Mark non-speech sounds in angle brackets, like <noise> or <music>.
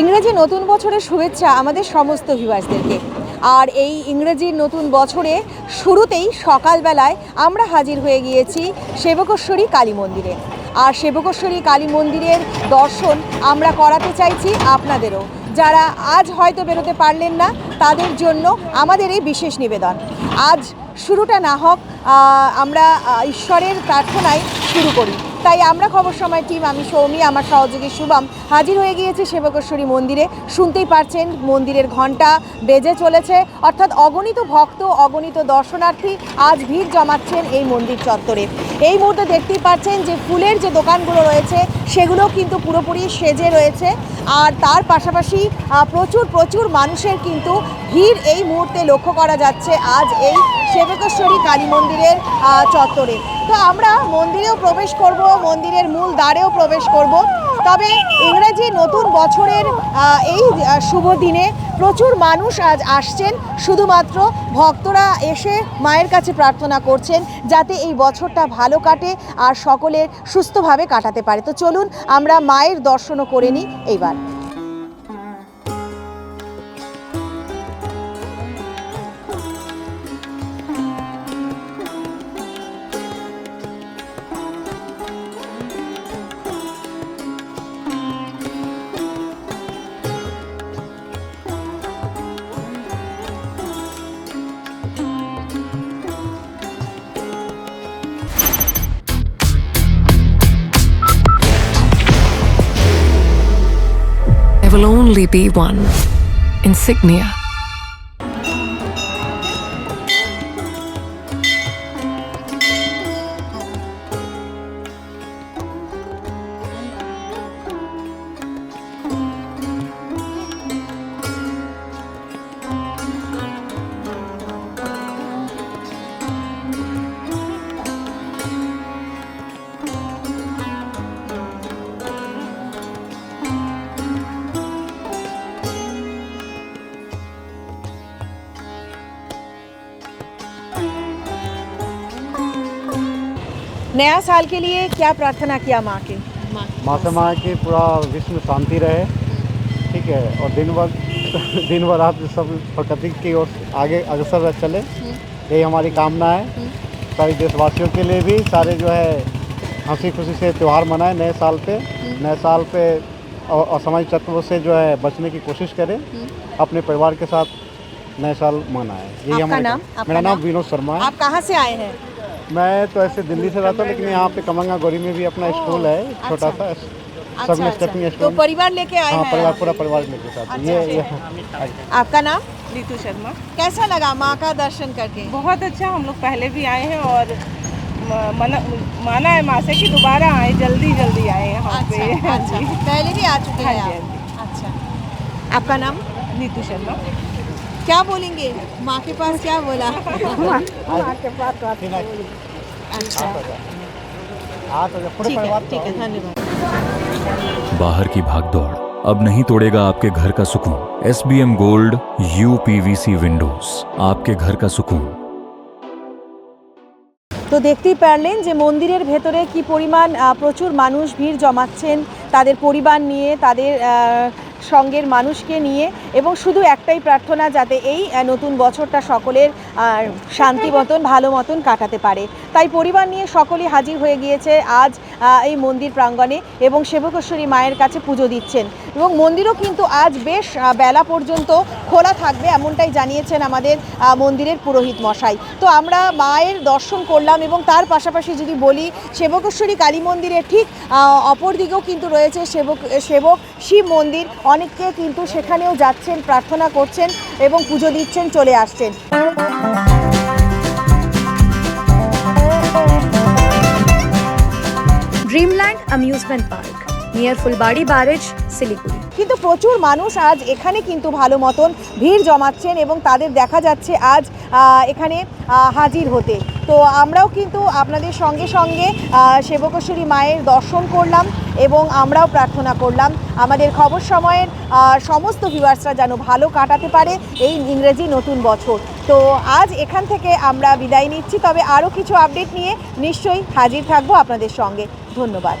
ইংরেজি নতুন বছরের শুভেচ্ছা আমাদের সমস্ত ভিউয়ার্সদেরকে আর এই ইংরেজি নতুন বছরে শুরুতেই সকালবেলায় আমরা হাজির হয়ে গিয়েছি সেবকেশ্বরী কালী মন্দিরে। আর সেবকেশ্বরী কালী মন্দিরের দর্শন আমরা করাতে চাইছি আপনাদেরও। যারা আজ হয়তো বেরোতে পারলেন না, তাদের জন্য আমাদের এই বিশেষ নিবেদন। আজ শুরুটা না হোক আমরা ঈশ্বরের প্রার্থনায় শুরু করি। তাই আমরা খবর সময় টিম আমি সৌমি, আমার সহযোগী শুভম হাজির হয়ে গিয়েছে সেবকেশ্বরী মন্দিরে। শুনতেই পারছেন, মন্দিরের ঘণ্টা বেজে চলেছে। অর্থাৎ অগণিত ভক্ত, অগণিত দর্শনার্থী আজ ভিড় জমাচ্ছেন এই মন্দির চত্বরে। এই মুহূর্তে দেখতেই পাচ্ছেন যে ফুলের যে দোকানগুলো রয়েছে সেগুলো কিন্তু পুরোপুরি সেজে রয়েছে। আর তার পাশাপাশি প্রচুর প্রচুর মানুষের কিন্তু ভিড় এই মুহূর্তে লক্ষ্য করা যাচ্ছে আজ এই সেবকেশ্বরী কালী মন্দিরের চত্বরে। তো আমরা মন্দিরেও প্রবেশ করব, মন্দিরের মূল দ্বারেও প্রবেশ করব। তবে ইংরেজি নতুন বছরের এই শুভ দিনে প্রচুর মানুষ আজ আসছেন। শুধুমাত্র ভক্তরা এসে মায়ের কাছে প্রার্থনা করছেন যাতে এই বছরটা ভালো কাটে আর সকলের সুস্থভাবে কাটাতে পারে। তো চলুন আমরা মায়ের দর্শনও করে নিই এইবার। Will only be one insignia. नया साल के लिए क्या प्रार्थना किया माँ के? माँ से माँ की पूरा विश्व में शांति रहे ठीक है और दिन भर <laughs> दिन भर आप सब प्रकृति की ओर आगे अग्रसर चले। यही हमारी कामना है। सारे देशवासियों के लिए भी सारे जो है हँसी खुशी से त्यौहार मनाएँ नए साल पे। नए साल पे और असामाजिक तत्वों से जो है बचने की कोशिश करें। अपने परिवार के साथ नए साल मनाएँ। यही हमारा नाम? मेरा नाम नाम? विनोद शर्मा है। आप कहाँ से आए हैं? मैं तो ऐसे दिल्ली से रहता हूँ लेकिन यहाँ पे कमंगा गोरी में भी अपना स्कूल है छोटा अच्छा। सा सब में स्टेपिंग तो परिवार लेके आए हाँ हैं? परिवार पूरा परिवार मेरे साथ अच्छा, ये ये अच्छा। आपका नाम? रीतू शर्मा। कैसा लगा माँ का दर्शन करके? बहुत अच्छा हम लोग पहले भी आए हैं और मना माना है माँ से कि दोबारा आए जल्दी जल्दी आए यहाँ पे। अच्छा <laughs> हाँ अच्छा जी। पहले भी आ चुके हैं हाँ अच्छा। आपका नाम? नीतू शर्मा। क्या बोलेंगे माँ के पास क्या बोला अच्छा हाँ तो पूरे ठीक है परिवार ठीक है धन्यवाद बाहर की भागदौड़ अब नहीं तोड़ेगा आपके घर का सुकून S B M gold U PVC windows आपके घर का सुकून তো দেখতেই পারলেন যে মন্দিরের ভেতরে কি পরিমাণ আহ, প্রচুর মানুষ ভিড় জমাচ্ছেন তাদের পরিবার নিয়ে তাদের আহ, সঙ্গের মানুষকে নিয়ে এবং শুধু একটাই প্রার্থনা যাতে এই নতুন বছরটা সকলের শান্তি মতন, ভালো মতন কাটাতে পারে। তাই পরিবার নিয়ে সকলেই হাজির হয়ে গিয়েছে আজ এই মন্দির প্রাঙ্গণে এবং সেবকেশ্বরী মায়ের কাছে পুজো দিচ্ছেন। এবং মন্দিরও কিন্তু আজ বেশ বেলা পর্যন্ত খোলা থাকবে, এমনটাই জানিয়েছেন আমাদের মন্দিরের পুরোহিত মশাই। তো আমরা মায়ের দর্শন করলাম এবং তার পাশাপাশি যদি বলি, সেবকেশ্বরী কালী মন্দিরের ঠিক অপর দিকেও কিন্তু রয়েছে সেবক সেবক শিব মন্দির। অনেকে কিন্তু সেখানেও যাচ্ছেন, প্রার্থনা করছেন এবং পুজো দিচ্ছেন, চলে আসছেন। Dreamland Amusement Park near Fulbadi Barrage, Siliguri. কিন্তু প্রচুর মানুষ আজ এখানে কিন্তু ভালো মতন ভিড় জমাচ্ছেন এবং তাদের দেখা যাচ্ছে আজ এখানে হাজির হতে। তো আমরাও কিন্তু আপনাদের সঙ্গে সঙ্গে সেবকেশ্বরী মায়ের দর্শন করলাম এবং আমরাও প্রার্থনা করলাম। আমাদের খবর সময়ের সমস্ত ভিউয়ার্সরা যেন ভালো কাটাতে পারে এই ইংরেজি নতুন বছর। তো আজ এখান থেকে আমরা বিদায় নিচ্ছি। তবে আরও কিছু আপডেট নিয়ে নিশ্চয়ই হাজির থাকব আপনাদের সঙ্গে। ধন্যবাদ।